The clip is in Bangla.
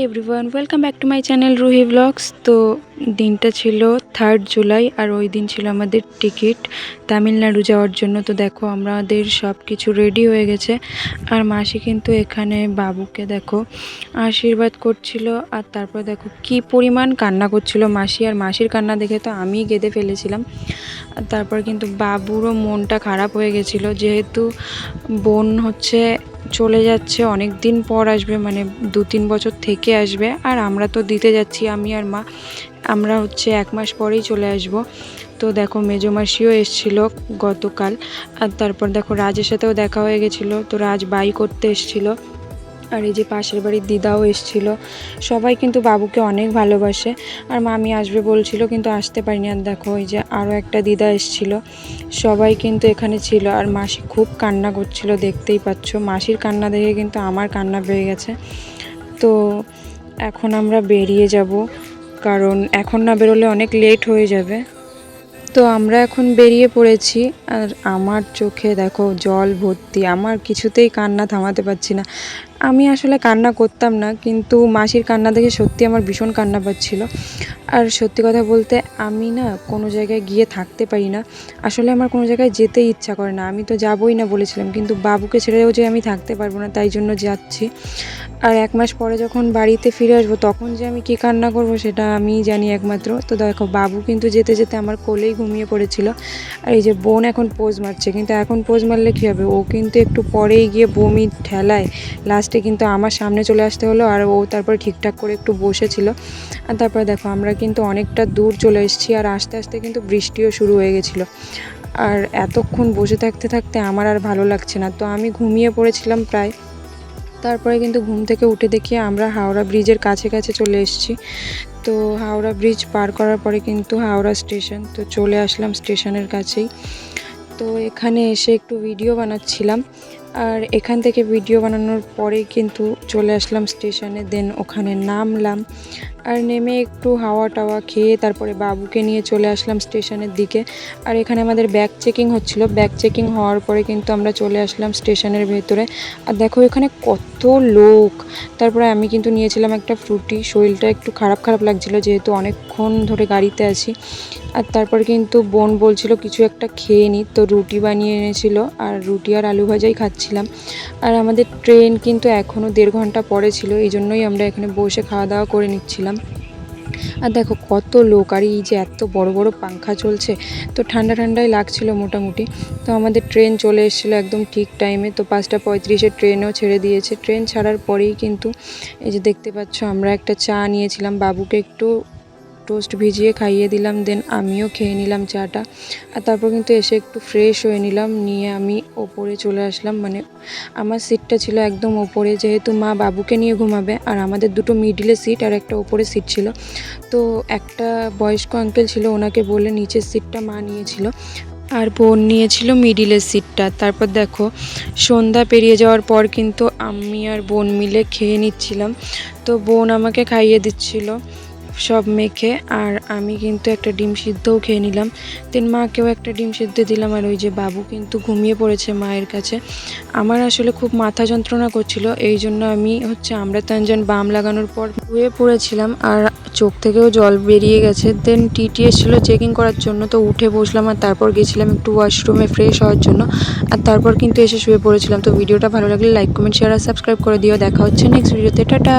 Everyone welcome back to my channel Ruhi vlogs তো দিনটা ছিল থার্ড জুলাই আর ওই দিন ছিল আমাদের টিকিট তামিলনাড়ু যাওয়ার জন্য। তো দেখো আমাদের সব কিছু রেডি হয়ে গেছে। আর মাসি কিন্তু এখানে বাবুকে দেখো আশীর্বাদ করছিল আর তারপর দেখো কি পরিমাণ কান্না করছিল মাসি। আর মাসির কান্না দেখে তো আমি কেঁদে ফেলেছিলাম। তারপর কিন্তু বাবুরও মনটা খারাপ হয়ে গেছিল। যেহেতু বোন হচ্ছে চলে যাচ্ছে অনেক দিন পর আসবে মানে দু তিন বছর থেকে আসবে। আর আমরা তো দিতে যাচ্ছি, আমি আর মা। আমরা হচ্ছে এক মাস পরেই চলে আসব। তো দেখো, মেজো মাসিও এসছিল গতকাল। আর তারপর দেখো, রাজের সাথেও দেখা হয়ে গেছিল। তো রাজ বাই করতে এসছিল। আর এই যে পাশের বাড়ির দিদাও এসছিল। সবাই কিন্তু বাবুকে অনেক ভালোবাসে। আর মামি আসবে বলছিল, কিন্তু আসতে পারিনি। আর দেখো ওই যে আরও একটা দিদা এসছিল। সবাই কিন্তু এখানে ছিল। আর মাসি খুব কান্না করছিল, দেখতেই পাচ্ছ। মাসির কান্না দেখে কিন্তু আমার কান্না পেয়ে গেছে। তো এখন আমরা বেরিয়ে যাব। কারণ এখন না বেরোলে অনেক লেট হয়ে যাবে। তো আমরা এখন বেরিয়ে পড়েছি। আর আমার চোখে দেখো, জল ভর্তি। আমার কিছুতেই কান্না থামাতে পারছি না। আমি আসলে কান্না করতাম না, কিন্তু মাসির কান্না দেখে সত্যি আমার ভীষণ কান্না পাচ্ছিল। আর সত্যি কথা বলতে আমি না কোনো জায়গায় গিয়ে থাকতে পারি না। আসলে আমার কোনো জায়গায় যেতে ইচ্ছা করে না। আমি তো যাবই না বলেছিলাম, কিন্তু বাবুকে ছেড়েও যে আমি থাকতে পারব না, তাই জন্য যাচ্ছি। আর এক মাস পরে যখন বাড়িতে ফিরে আসব, তখন যে আমি কী কান্না করব সেটা আমিই জানি একমাত্র। তো দেখো, বাবু কিন্তু যেতে যেতে আমার কোলেই ঘুমিয়ে পড়েছিল। আর এই যে বোন এখন পোজ মারছে, কিন্তু এখন পোজ মারলে কী হবে? ও কিন্তু একটু পরেই গিয়ে বমি ঠেলায় লাস্টে কিন্তু আমার সামনে চলে আসতে হলো আর ও তারপরে ঠিকঠাক করে একটু বসেছিল। আর তারপরে দেখো, আমরা কিন্তু অনেকটা দূর চলে এসেছি আর আস্তে আস্তে কিন্তু বৃষ্টিও শুরু হয়ে গেছিল। আর এতক্ষণ বসে থাকতে থাকতে আমার আর ভালো লাগছে না। তো আমি ঘুমিয়ে পড়েছিলাম প্রায়। তারপরে কিন্তু ঘুম থেকে উঠে দেখি আমরা হাওড়া ব্রিজের কাছে কাছে চলে এসেছি। তো হাওড়া ব্রিজ পার করার পরে কিন্তু হাওড়া স্টেশন, তো চলে আসলাম স্টেশনের কাছেই। তো এখানে এসে একটু ভিডিও বানাচ্ছিলাম। আর এখান থেকে ভিডিও বানানোর পরে কিন্তু চলে আসলাম স্টেশনে দেন ওখানে নামলাম। আর নেমে একটু হাওয়া টাওয়া খেয়ে তারপরে বাবুকে নিয়ে চলে আসলাম স্টেশনের দিকে। আর এখানে আমাদের ব্যাগ চেকিং হচ্ছিল। ব্যাগ চেকিং হওয়ার পরে কিন্তু আমরা চলে আসলাম স্টেশনের ভেতরে। আর দেখো এখানে কত লোক। তারপরে আমি কিন্তু নিয়েছিলাম একটা ফ্রুটি। শরীরটা একটু খারাপ খারাপ লাগছিল যেহেতু অনেকক্ষণ ধরে গাড়িতে আছি। আর তারপর কিন্তু বোন বলছিল কিছু একটা খেয়ে নিই তো রুটি বানিয়ে এনেছিল। আর রুটি আর আলু ভাজাই খাচ্ছিলাম। আর আমাদের ট্রেন কিন্তু এখনও দেড় ঘণ্টা পরে ছিল। এই জন্যই আমরা এখানে বসে খাওয়া দাওয়া করে নিচ্ছিলাম। আর দেখো কত লোক, আর এই যে এত বড় বড় পাংখা চলছে, তো ঠান্ডা ঠান্ডাই লাগছিল মোটামুটি। তো আমাদের ট্রেন চলে এসেছিল একদম ঠিক টাইমে তো পাঁচটা পঁয়ত্রিশে ট্রেনও ছেড়ে দিয়েছে। ট্রেন ছাড়ার পরেই কিন্তু এই যে দেখতে পাচ্ছ, আমরা একটা চা নিয়েছিলাম বাবুকে একটু টোস্ট ভিজিয়ে খাইয়ে দিলাম দেন আমিও খেয়ে নিলাম চাটা। আর তারপর কিন্তু এসে একটু ফ্রেশ হয়ে নিলাম, নিয়ে আমি ওপরে চলে আসলাম। মানে আমার সিটটা ছিল একদম ওপরে, যেহেতু মা বাবুকে নিয়ে ঘুমাবে আর আমাদের দুটো মিডিলে সিট আর একটা ওপরে সিট ছিল। তো একটা বয়স্ক আঙ্কেল ছিল, ওনাকে বলে নিচের সিটটা মা নিয়েছিল আর বোন নিয়েছিল মিডিলের সিটটা তারপর দেখো, সন্ধ্যা পেরিয়ে যাওয়ার পর কিন্তু আমি আর বোন মিলে খেয়ে নিচ্ছিলাম। তো বোন আমাকে খাইয়ে দিচ্ছিল। সব মেখে আর আমি কিন্তু একটা ডিম সিদ্ধও খেয়ে নিলাম। দেন মাকেও একটা ডিম সিদ্ধ দিলাম আর ওই যে বাবু কিন্তু ঘুমিয়ে পড়েছে মায়ের কাছে। আমার আসলে খুব মাথা যন্ত্রণা করছিল, এই জন্য আমি হচ্ছে আমরা আমরাতাঞ্জন বাম লাগানোর পর শুয়ে পড়েছিলাম আর চোখ থেকেও জল বেরিয়ে গেছে। দেন টিটি এসেছিল চেকিং করার জন্য, তো উঠে বসলাম আর তারপর গেছিলাম একটু ওয়াশরুমে ফ্রেশ হওয়ার জন্য। আর তারপর কিন্তু এসে শুয়ে পড়েছিলাম। তো ভিডিওটা ভালো লাগলে লাইক কমেন্ট শেয়ার আর সাবস্ক্রাইব করে দিও। দেখা হচ্ছে নেক্সট ভিডিওতে টাটা!